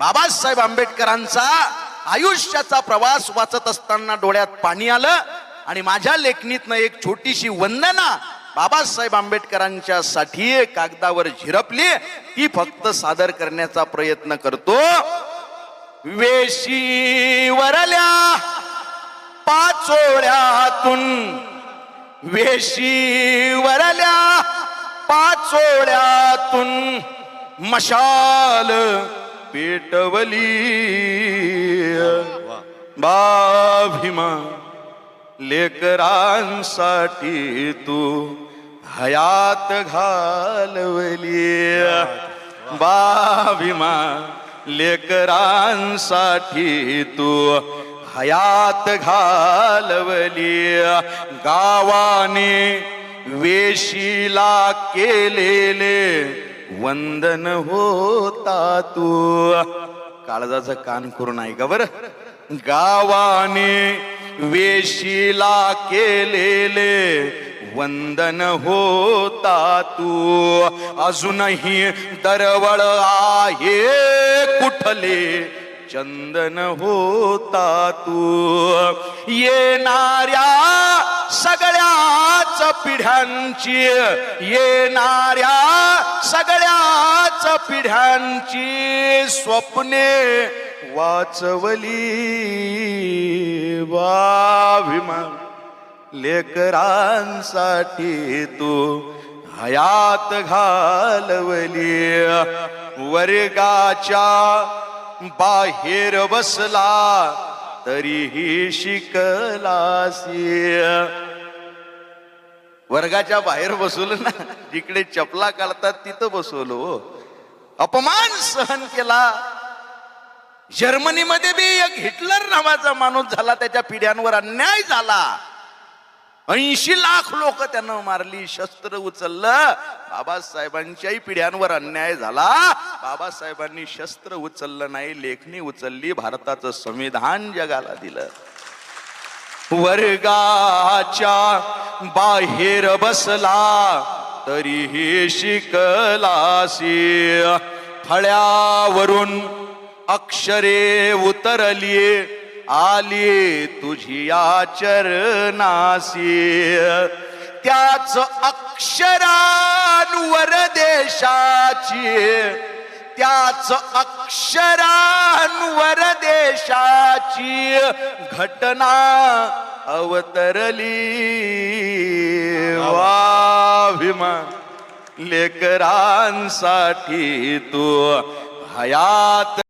बाबासाहेब आंबेडकरांचा आयुष्याचा प्रवास वाचत असताना डोळ्यात पाणी आलं आणि माझ्या लेखणीतनं एक छोटीशी वंदना बाबासाहेब आंबेडकरांच्या साठी कागदावर झिरपली. ती फक्त सादर करण्याचा प्रयत्न करतो. वेशी वरल्या पाचोळ्यातून. वेशी वरल्या पाचोळ्यातून मशाल पेटवली बाभिमा लेकरांसाठी तू हयात घालवली बाभिमा लेकरांसाठी तू हयात घालवली गावाने वेशीला केलेले वंदन होता तू. काळजाचं कान करून ऐका बर. गावाने वेशीला केलेले वंदन होता तू. अजूनही दरवळ आहे कुठले चंदन होता तू. येणाऱ्या सगळ्याच पिढ्यांची येणाऱ्या सगळ्याच पिढ्यांची स्वप्ने वाचवली. वाभिमा लेकरांसाठी तू हयात घालवली. वर्गाच्या बाहेर बसला तरीही शिकलासी. वर्गाच्या बाहेर बसवलं ना जिकडे चपला काढतात तिथं बसवलो हो. अपमान सहन केला. जर्मनीमध्ये बी एक हिटलर नावाचा माणूस झाला त्याच्या पिढ्यांवर अन्याय झाला. ऐंशी लाख लोक त्यानं मारली शस्त्र उचललं. बाबासाहेबांच्याही पिढ्यांवर अन्याय झाला. बाबासाहेबांनी शस्त्र उचललं नाही लेखणी उचलली भारताचं संविधान जगाला दिलं. वर्गाच्या बाहेर बसला तरीही शिकलासी. फळ्यावरून अक्षरे उतरली आली तुझी या चरणासी त्याच अक्षरांवर देशाची त्याच अक्षरांवर देशाची घटना अवतरली. वाभिमा लेकरांसाठी तू हयात